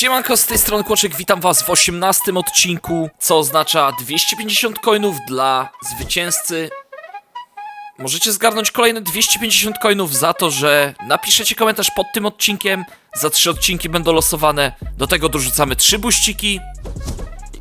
Siemanko, z tej strony Kłoczek, witam was w 18 odcinku, co oznacza 250 coinów dla zwycięzcy. Możecie zgarnąć kolejne 250 coinów za to, że napiszecie komentarz pod tym odcinkiem. Za trzy odcinki będą losowane. Do tego dorzucamy trzy buściki.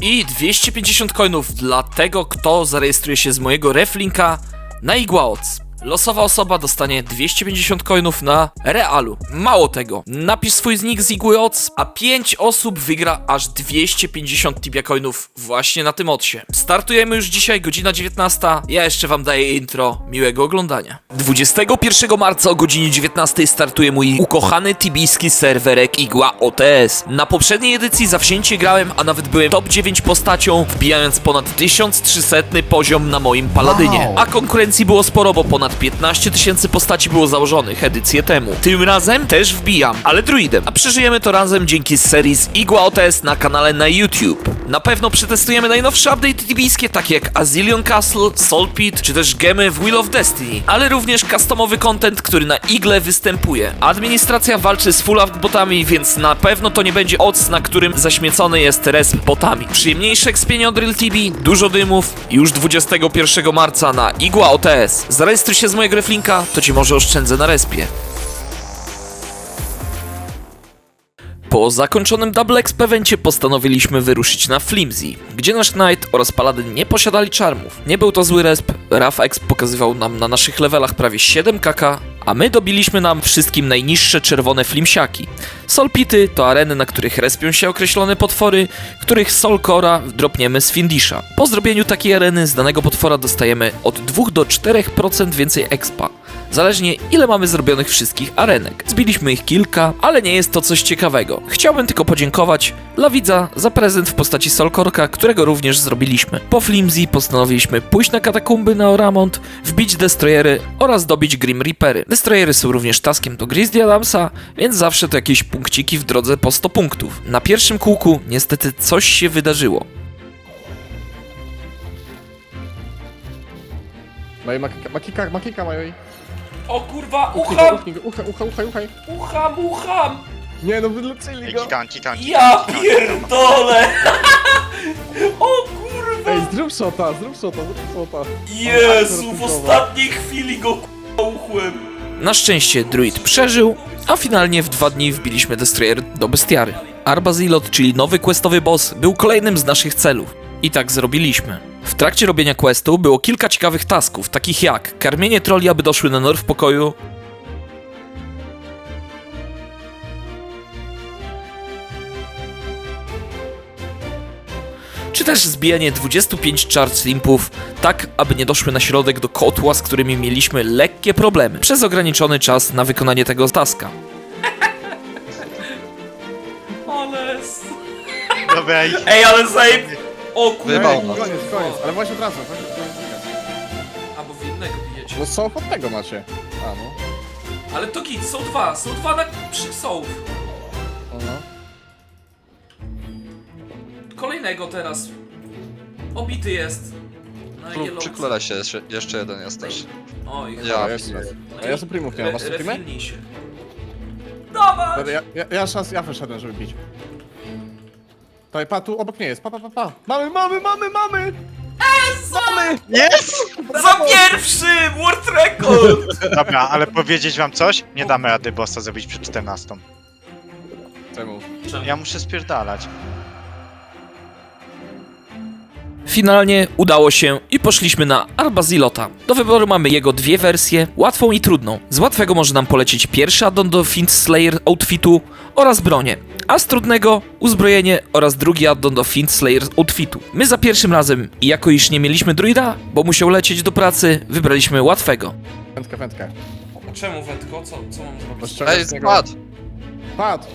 I 250 coinów dla tego, kto zarejestruje się z mojego reflinka na Igłaoc. Losowa osoba dostanie 250 coinów na realu. Mało tego, napisz swój znik z Igłaoc, a 5 osób wygra aż 250 tibia coinów właśnie na tym odsie. Startujemy już dzisiaj, godzina 19. Ja jeszcze wam daję intro. Miłego oglądania. 21 marca o godzinie 19 startuje mój ukochany tibijski serwerek Igła OTS. Na poprzedniej edycji zawzięcie grałem, a nawet byłem top 9 postacią, wbijając ponad 1300 poziom na moim paladynie. A konkurencji było sporo, bo ponad 15 tysięcy postaci było założonych edycję temu. Tym razem też wbijam, ale druidem. A przeżyjemy to razem dzięki serii z Igła OTS na kanale na YouTube. Na pewno przetestujemy najnowsze update tibijskie, takie jak Azilion Castle, Soul Pit, czy też gemy w Wheel of Destiny, ale również customowy content, który na Igle występuje. Administracja walczy z full botami, więc na pewno to nie będzie oc, na którym zaśmiecony jest resp botami. Przyjemniejsze ekspienie od Real TV, dużo dymów, już 21 marca na Igła OTS. Zarejestruj się z mojego reflinka, to ci może oszczędzę na respie. Po zakończonym Double XP evencie postanowiliśmy wyruszyć na Flimsy, gdzie nasz Knight oraz Paladin nie posiadali czarmów. Nie był to zły resp, Raf X pokazywał nam na naszych levelach prawie 7 kk, a my dobiliśmy nam wszystkim najniższe czerwone flimsiaki. Solpity to areny, na których respią się określone potwory, których Solcora dropniemy z Findisha. Po zrobieniu takiej areny z danego potwora dostajemy od 2 do 4% więcej expa. Zależnie ile mamy zrobionych wszystkich arenek. Zbiliśmy ich kilka, ale nie jest to coś ciekawego. Chciałbym tylko podziękować dla widza za prezent w postaci Solkorka, którego również zrobiliśmy. Po Flimsy postanowiliśmy pójść na katakumby na Oramont, wbić Destroyery oraz dobić Grim Reapery. Destroyery są również taskiem do Grizzly Adamsa, więc zawsze to jakieś punkciki w drodze po 100 punktów. Na pierwszym kółku niestety coś się wydarzyło. Mają makika, makika, makika mają. O kurwa, Ucham! Ucham, ucham, ucham, ucham. ucham, ucham! Nie no, wylecieli go! Kitan, kitan, Ja pierdolę! O kurwa! Ej, zrób shota, zrób shota, zrób shota. Jezu, w ostatniej chwili go k***a uchłem. Na szczęście druid przeżył, a finalnie w dwa dni wbiliśmy Destroyer do bestiary. Arbazilot, czyli nowy questowy boss, był kolejnym z naszych celów. I tak zrobiliśmy. W trakcie robienia questu było kilka ciekawych tasków, takich jak karmienie troli, aby doszły na nor w pokoju, czy też zbijanie 25 charge limpów, tak aby nie doszły na środek do kotła, z którymi mieliśmy lekkie problemy, przez ograniczony czas na wykonanie tego taska. Ale... Dobra, Ej, ale zajeb... O nas. koniec, koniec, ale właśnie razu. Albo w jednego bijecie. No co od tego macie? A no. Ale to git, są dwa, są dwa na... przy są. Aha. Kolejnego teraz. Obity jest. Na Przy- Przyklera się, jeszcze, jeszcze jeden jest też. Oj, Ja A, jeszcze raz. A ja suprimów nie mam, masz suprimy? refilnij się. Dawaj! Ja, ja, ja szans, ja wyszedłem, żeby bić. Tutaj, pa, tu obok nie jest, pa, pa, pa, pa. Mamy, mamy, mamy, mamy! Mamy! Jest! Za pierwszym! World Record! Dobra, ale powiedzieć wam coś? Nie damy rady bossa zrobić przed 14. Czemu? Ja muszę spierdalać. Finalnie udało się i poszliśmy na Arbazilota. Do wyboru mamy jego dwie wersje, łatwą i trudną. Z łatwego może nam polecieć pierwszy addon do Fiend Slayer outfitu oraz bronię, a z trudnego uzbrojenie oraz drugi addon do Fiend Slayer outfitu. My za pierwszym razem, i jako iż nie mieliśmy druida, bo musiał lecieć do pracy, wybraliśmy łatwego. Wędkę, wędkę. Czemu wędko? Co, co mam zrobić? Ej, spadł! Padł!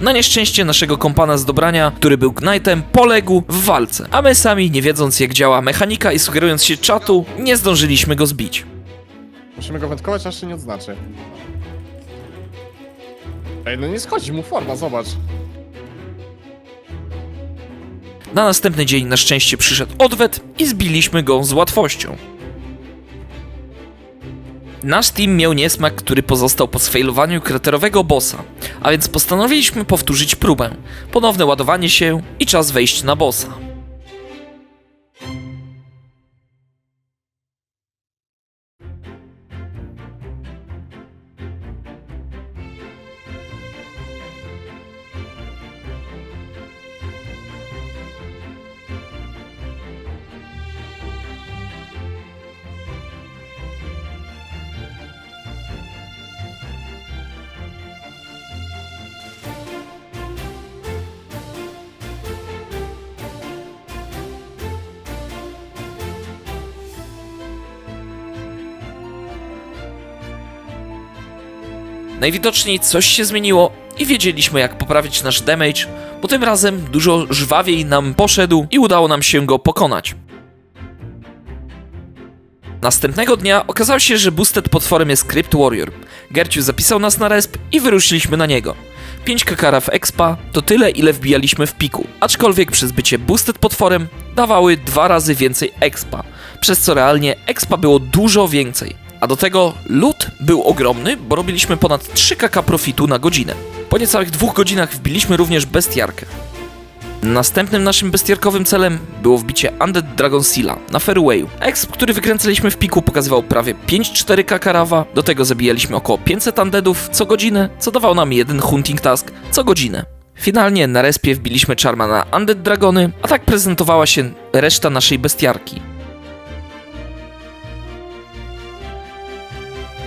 Na nieszczęście naszego kompana z dobrania, który był Knightem, poległ w walce, a my sami, nie wiedząc jak działa mechanika i sugerując się czatu, nie zdążyliśmy go zbić. Musimy go wędkować, aż się nie odznaczy. Ej, no nie schodzi mu forma, zobacz. Na następny dzień na szczęście przyszedł odwet i zbiliśmy go z łatwością. Nasz team miał niesmak, który pozostał po sfailowaniu kraterowego bossa, a więc postanowiliśmy powtórzyć próbę. Ponowne ładowanie się i czas wejść na bossa. Najwidoczniej coś się zmieniło i wiedzieliśmy jak poprawić nasz damage, bo tym razem dużo żwawiej nam poszedł i udało nam się go pokonać. Następnego dnia okazało się, że boosted potworem jest Crypt Warrior. Gerciu zapisał nas na resp i wyruszyliśmy na niego. 5 kakara w expa to tyle ile wbijaliśmy w piku, aczkolwiek przez bycie boosted potworem dawały dwa razy więcej expa, przez co realnie expa było dużo więcej. A do tego loot był ogromny, bo robiliśmy ponad 3 kk profitu na godzinę. Po niecałych dwóch godzinach wbiliśmy również bestiarkę. Następnym naszym bestiarkowym celem było wbicie Undead Dragon Seala na Fairwayu. Exp, który wykręcaliśmy w piku pokazywał prawie 5-4 kakarawa, do tego zabijaliśmy około 500 undeadów co godzinę, co dawał nam jeden hunting task co godzinę. Finalnie na respie wbiliśmy czarma na Undead Dragony, a tak prezentowała się reszta naszej bestiarki.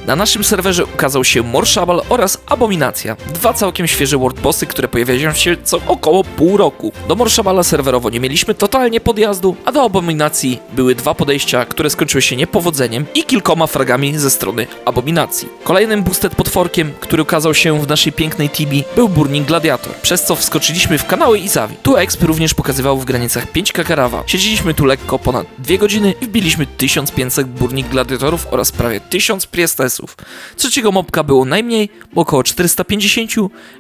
Na naszym serwerze ukazał się Morshabal oraz Abominacja, dwa całkiem świeże worldbossy, które pojawiają się co około pół roku. Do Morshabala serwerowo nie mieliśmy totalnie podjazdu, a do Abominacji były dwa podejścia, które skończyły się niepowodzeniem i kilkoma fragami ze strony Abominacji. Kolejnym boosted potworkiem, który ukazał się w naszej pięknej Tibi, był Burning Gladiator, przez co wskoczyliśmy w kanały Izawi. Tu exp również pokazywał w granicach 5 kakarawa. Siedzieliśmy tu lekko ponad 2 godziny i wbiliśmy 1500 Burning Gladiatorów oraz prawie 1000 Priestessów. Trzeciego mobka było najmniej, bo około 450,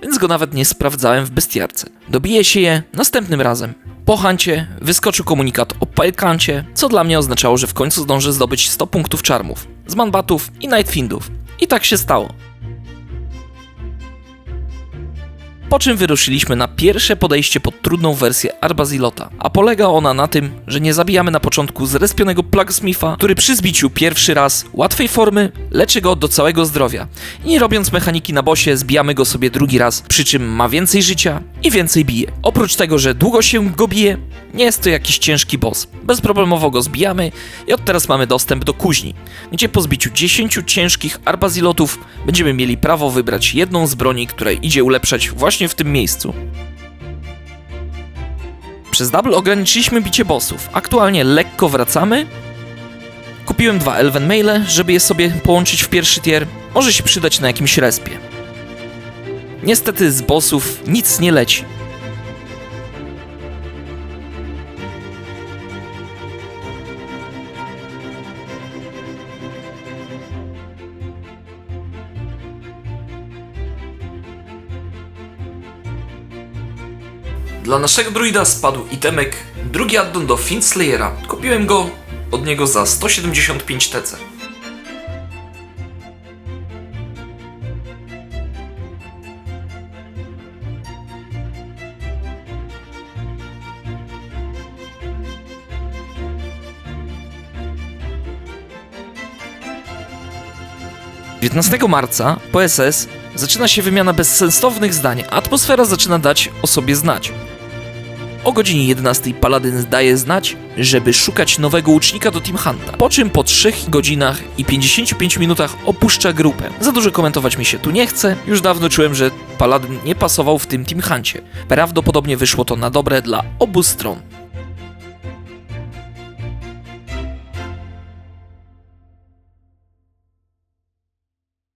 więc go nawet nie sprawdzałem w bestiarce. Dobiję się je następnym razem. Po hancie wyskoczył komunikat o Pilekancie, co dla mnie oznaczało, że w końcu zdążę zdobyć 100 punktów czarmów, z manbatów i nightfindów. I tak się stało. Po czym wyruszyliśmy na pierwsze podejście pod trudną wersję Arbazilota, a polega ona na tym, że nie zabijamy na początku zrespionego Plagsmitha, który przy zbiciu pierwszy raz łatwej formy leczy go do całego zdrowia. I nie robiąc mechaniki na bosie, zbijamy go sobie drugi raz, przy czym ma więcej życia i więcej bije. Oprócz tego, że długo się go bije, nie jest to jakiś ciężki boss. Bezproblemowo go zbijamy i od teraz mamy dostęp do kuźni, gdzie po zbiciu 10 ciężkich arbazilotów będziemy mieli prawo wybrać jedną z broni, która idzie ulepszać właśnie w tym miejscu. Przez double ograniczyliśmy bicie bossów. Aktualnie lekko wracamy. Kupiłem dwa Elven Maile, żeby je sobie połączyć w pierwszy tier. Może się przydać na jakimś respie. Niestety z bossów nic nie leci. Dla naszego druida spadł itemek, drugi addon do Finslayera. Kupiłem go od niego za 175 TC. Dziewiętnastego marca po SS zaczyna się wymiana bezsensownych zdań, atmosfera zaczyna dać o sobie znać. O godzinie 11 Paladin daje znać, żeby szukać nowego łucznika do Team Hunta, po czym po 3 godzinach i 55 minutach opuszcza grupę. Za dużo komentować mi się tu nie chce, już dawno czułem, że Paladin nie pasował w tym Team Huncie. Prawdopodobnie wyszło to na dobre dla obu stron.